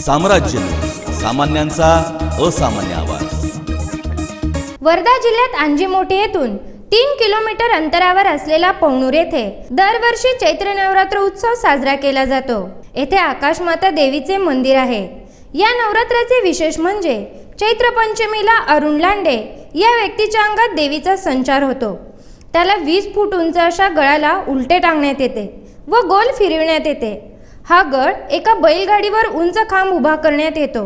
साम्राज्य. सामान्यांचा असामान्य आवाज. वर्धा जिल्ह्यात अंजीमोठी येथून तीन किलोमीटर अंतरावर असलेला पवणूर येथे दरवर्षी चैत्र नवरात्र उत्सव साजरा केला जातो. येथे आकाशमाता देवीचे मंदिर आहे. या नवरात्राचे विशेष म्हणजे चैत्र पंचमीला अरुण लांडे या व्यक्तीच्या अंगात देवीचा संचार होतो. त्याला वीस फूट उंच अशा गळाला उलटे टांगण्यात येते व गोल फिरविण्यात येते. हा गळ एका बैलगाडीवर उंच खांब उभा करण्यात येतो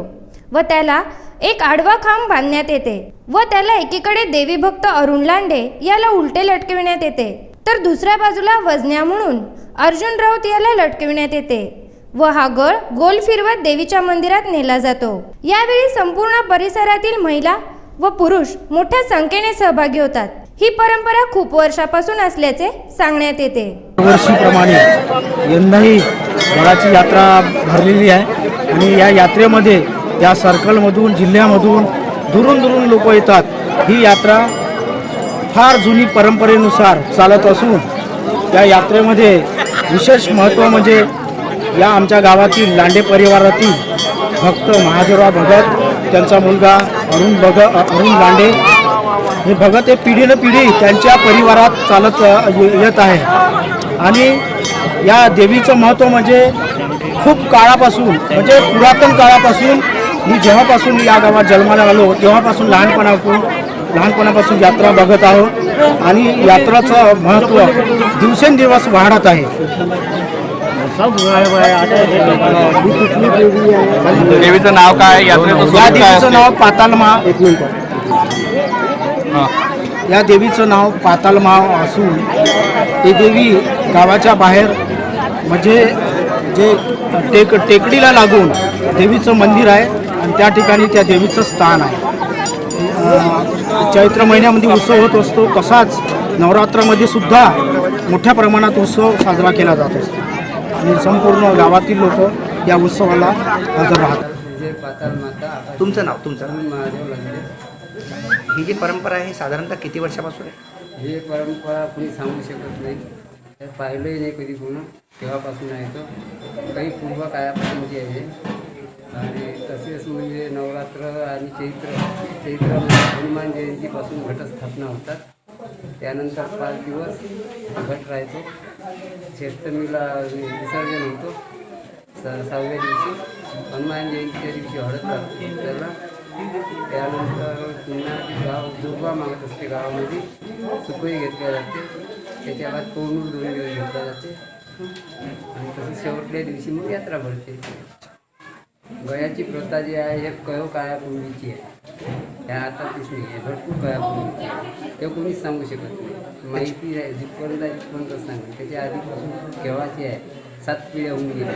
व त्याला एक आडवा खांब बांधण्यात येते व त्याला एकीकडे देवी भक्त अरुण लांडे याला उलटे लटकविण्यात येते. तर दुसऱ्या बाजूला वजन्या म्हणून अर्जुन राऊत याला लटकविण्यात येते व हा गळ गोल फिरवत देवीच्या मंदिरात नेला जातो. यावेळी संपूर्ण परिसरातील महिला व पुरुष मोठ्या संख्येने सहभागी होतात. ही परंपरा खूप वर्षापासून असल्याचे सांगण्यात येते. वर्षीप्रमाणे यंदाही गडाची यात्रा भरलेली आहे आणि या यात्रेमध्ये या सर्कलमधून जिल्ह्यामधून दुरून दुरून लोक येतात. ही यात्रा फार जुनी परंपरेनुसार चालत असून त्या यात्रेमध्ये विशेष महत्त्व म्हणजे या आमच्या गावातील लांडे परिवारातील भक्त महादेवराव भगत त्यांचा मुलगा अरुण भग अरुण लांडे हे भगत हे पिढीनं पिढी त्यांच्या परिवारात चालत येत आहे आणि या देवीचं महत्त्व म्हणजे खूप काळापासून म्हणजे पुरातन काळापासून मी जेव्हापासून या गावात जन्माला आलो तेव्हापासून लहानपणापासून लहानपणापासून यात्रा बघत आहोत आणि यात्राचं महत्त्व दिवसेंदिवस वाढत आहे देवीचं नाव काय या देवीचं? नाव पातालमा. या देवीचं नाव पातालमाव असून ही देवी गावाच्या बाहेर म्हणजे जे टेक टेकडीला लागून देवीचं मंदिर आहे आणि त्या ठिकाणी त्या देवीचं स्थान आहे. चैत्र महिन्यामध्ये उत्सव होत असतो तसाच नवरात्रामध्ये सुद्धा मोठ्या प्रमाणात उत्सव साजरा केला जात असतो. आणि संपूर्ण गावातील लोक या उत्सवाला हजर राहतात. तुमचं नाव तुमचं नाव. ही जी परंपरा आहे साधारणतः किती वर्षापासून आहे? ही परंपरा कुणी सांगू शकत नाही. तर पाहिलंही नाही कधी कोण तेव्हापासून आहे तो. काही पूर्व काळापासूनची आहे. आणि तसेच म्हणजे नवरात्र आणि चैत्र चैत्र म्हणजे हनुमान जयंतीपासून घटस्थापना होतात. त्यानंतर पाच दिवस घट राहतो. शेष्टमीला विसर्जन होतो. स सहाव्या दिवशी हनुमान जयंतीच्या दिवशी हळद लागते त्याला त्यानंतर पुन्हा गाव जोगवा मागत असते गावामध्ये सुकई घेतल्या जाते. त्याच्या बाद कोणूर दोन दिवस घेतल्या जाते. आणि तसं शेवटल्या दिवशी मग यात्रा भरते. गयाची प्रथा जी आहे हे कयो काळापूर्वीची आहे. त्या आता तीच नाही आहे भरपूर काळापूर्वीची आहे. ते कोणीच सांगू शकत नाही. माहिती आहे जिथपर्यंत जिथपर्यंत सांगेल त्याच्या आधीपासून केव्हाची आहे सात पिढ्या होऊन गेल्या.